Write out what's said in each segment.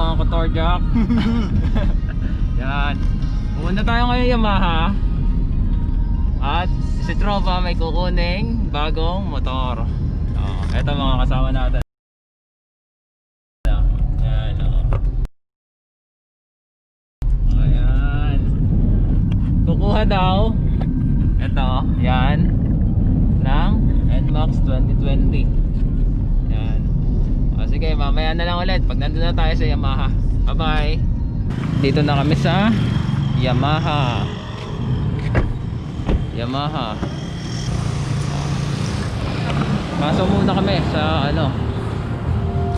mga kotorjak. Yan. Pumunta tayo ngayon Yamaha. At si Tropa may kukuning bagong motor. Oh, eto mga kasama natin. Yan, oh. Ayan. Kukuha daw. Ito, yan. Ng NMAX 2020. Sige, mamaya na lang ulit pag nandun na tayo sa Yamaha. Bye-bye. Dito na kami sa Yamaha. Yamaha. Pasok muna kami sa ano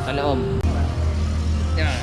sa loob. Yan.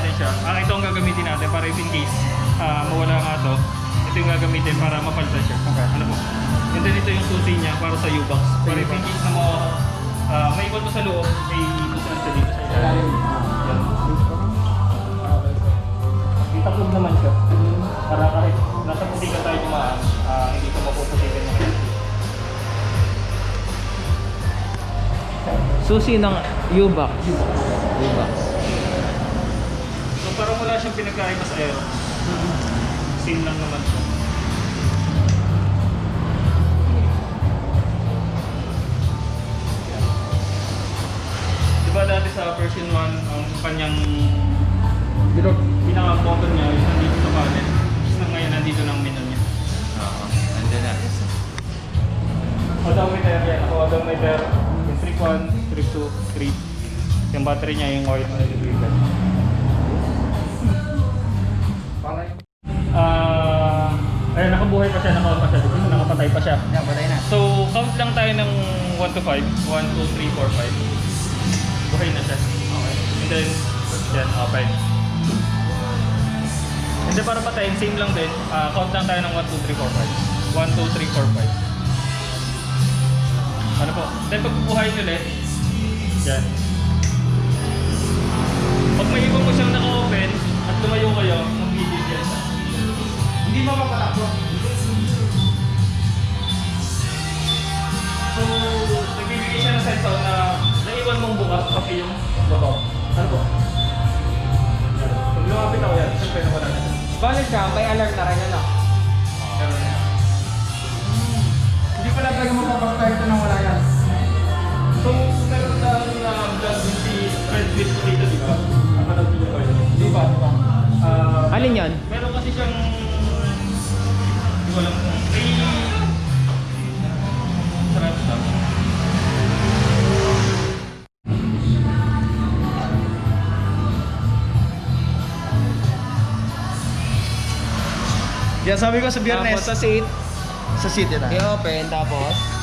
Natin siya. Ah, ito ang gagamitin natin para if in case ah, mawala nga to, ito yung gagamitin para mapalitan siya. Ano po? And then ito yung susi niya para sa U-box. Para if in case na ah, may ikot mo sa loob, may susunod sa dito sa ilalim. Yan. Naman siya. Para kahit nasa putikan tayo dumaan, ah, hindi ka mapuputikan ng Susi ng U-Box. U-Box. Siyang pinagkaiba sa aero. Same lang naman siya. Diba dati sa version 1, ang kanyang pinaka-button niya is nandito sa panel. Tapos na ngayon nandito ng menu niya. Oo. Andun na. Odometer yan. Ako odometer. Yung trip 1, trip 2, trip. Yung battery niya yung oil na nililipat. Ah, ayun, nakabuhay pa siya, naka pa siya, dito, nakapatay pa siya. Yan, patay na. So, count lang tayo ng 1 to 5. 1, 2, 3, 4, 5. Buhay na siya. Okay. And then, yan, okay. And then para patayin, same lang din. Ah, count lang tayo ng 1, 2, 3, 4, 5. 1, 2, 3, 4, 5. Ano po? Then pag bubuhayin ulit, yan. Pag may ibang mo siyang naka-open at lumayo kayo. Hindi mapapatakbo. So, nagbibigay siya ng sense na naiwan mong bukas kasi yung bottom. Ano po? Yan. Pag lumapit ako yan, siyempre na siya. Balik siya, may alert na rin ano. Meron na yan. Hindi pala talaga mapapagpahito nang wala yan. So, meron na na vlog si Fred ko dito, di ba? Ang niyo ba yun? Di ba? Ah, Alin yan? meron kasi siyang hindi ko alam kung may sarap siya. Yan sabi ko sa Tapos sa seat, Sa city na. I-open tapos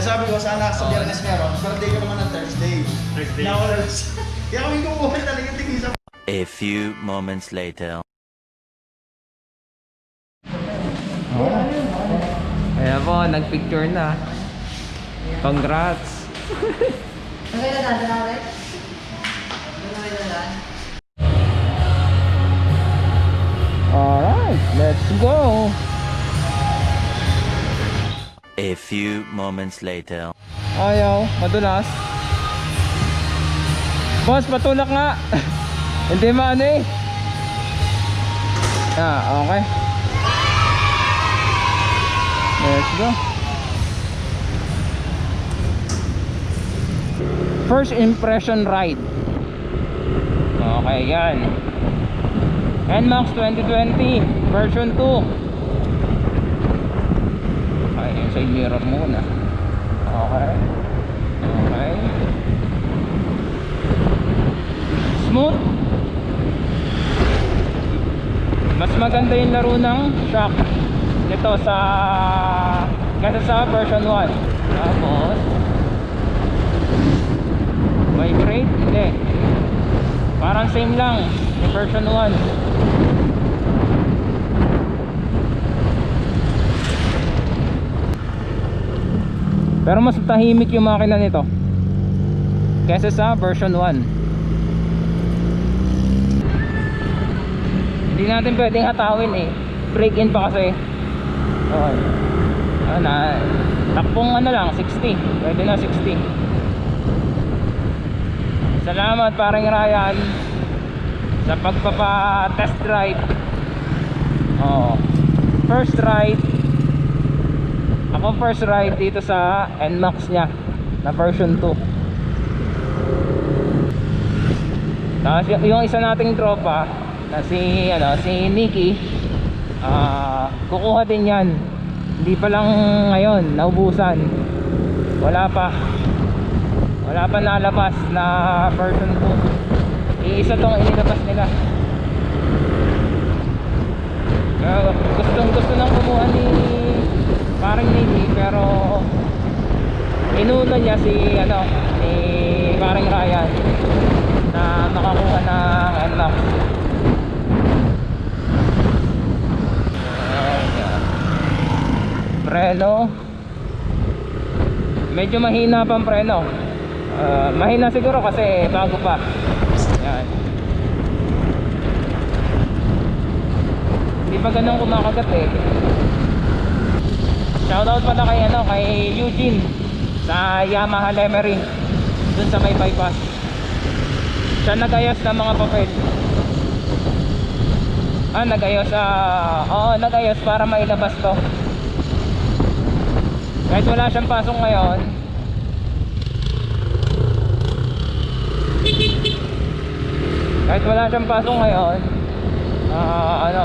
Kaya sabi ko, sana sa biyernes meron. Birthday ko naman ng Thursday. Thursday. Nawala. Kaya kami kumuha talaga tingin sa A few moments later. Ayan po, nagpicture na. Congrats. Okay na natin na natin? Alright, let's go. Few moments later. Ayaw, madulas. Boss, patulak nga. Hindi maano eh. Ah, okay. Let's go. First impression ride. Okay, yan. NMAX 2020 version 2. Side mirror muna. Okay. Okay. Smooth. Mas maganda yung laro ng shock nito sa kaysa sa version 1. Tapos vibrate? Hindi. Parang same lang yung version 1. Pero mas tahimik yung makina nito Kesa sa version 1 Hindi natin pwedeng hatawin eh. Break in pa kasi. Okay. ano na Takpong ano lang 60 Pwede na 60 Salamat paring Ryan Sa pagpapa test ride. Oo. First ride ako first ride dito sa NMAX niya na version 2 Tapos yung isa nating tropa na si ano si Nikki ah kukuha din yan. Hindi pa lang ngayon naubusan. Wala pa. Wala pa nalabas na version 2 iisa tong inilabas nila. Kaya gustong gusto nang kumuha ni parang Navy pero inuna niya si ano si parang Ryan na makakuha ng Ayan. preno. Medyo mahina pang preno. Ah, mahina siguro kasi bago pa. Yan hindi pa ganun kumakagat eh Shoutout pala kay ano, kay Eugene sa Yamaha Lemery dun sa may bypass. Siya nagayos ng mga papel. Ah, nagayos ah, oo, nagayos para mailabas to. Kahit wala siyang pasok ngayon. Kahit wala siyang pasok ngayon, ah, ano,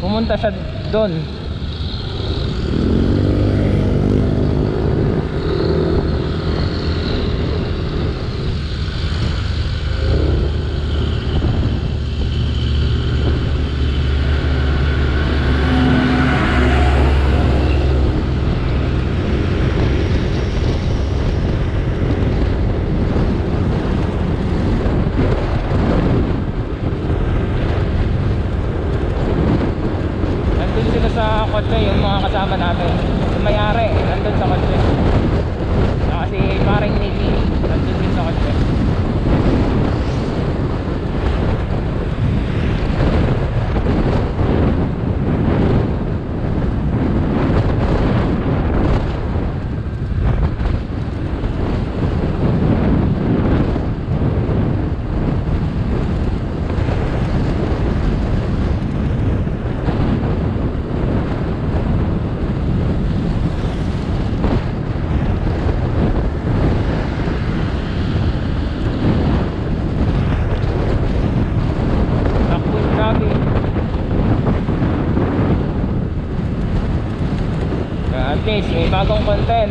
pumunta siya doon nandun sila sa kotse yung mga kasama natin yung mayari nandun sa kotse Saka si paring Nicky nandun din sa kotse takbo yung grabe Least may bagong content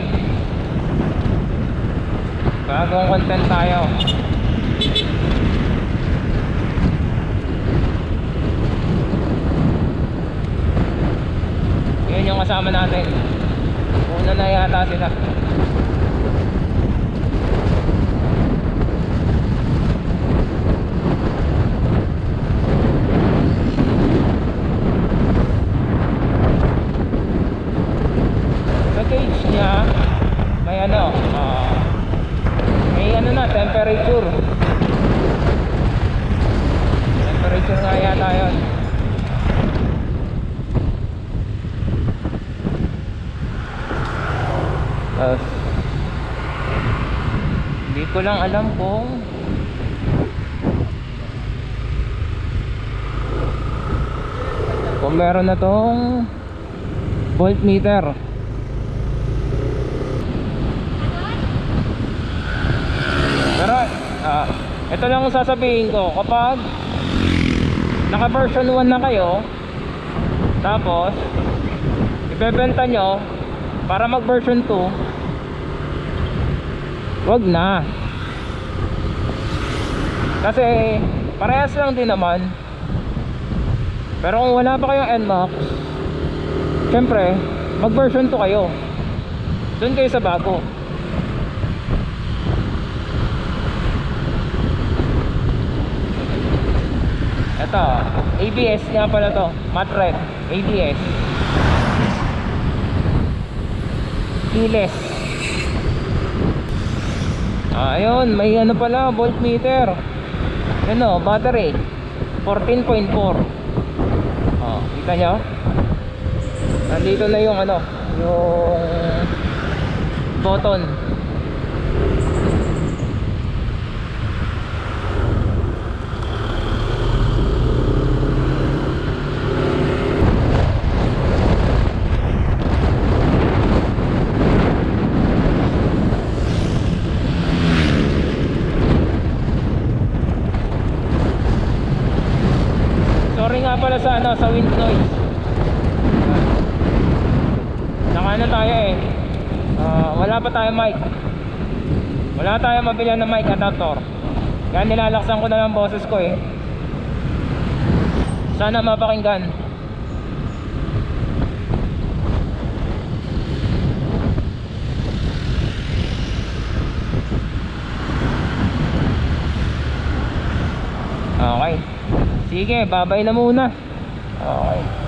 Bagong content tayo. Yun yung kasama natin. Una na yata sila. Cage niya, may ano, ah, may ano na, temperature. Temperature nga yata yun. Tapos, hindi ko lang alam kung kung meron na tong voltmeter. Ah, ito lang ang sasabihin ko. Kapag naka version 1 na kayo, tapos, ibebenta nyo para mag version 2, wag na. Kasi, parehas lang din naman. Pero kung wala pa kayong NMAX, syempre, mag version 2 kayo. Doon kayo sa bago. Ito, ABS nga pala to. Matte red. ABS. Keyless. Ah, ayun, may ano pala, voltmeter. Yan o, battery. 14.4. Oh, kita nyo? Nandito na yung ano, yung button. Sorry nga pala sa ano, sa wind noise. Naka ano tayo eh. Ah, wala pa tayo mic. Wala tayo mabili ng mic adapter. Kaya nilalaksan ko na lang boses ko eh. Sana mapakinggan. Okay. Sige, babay na muna. Okay.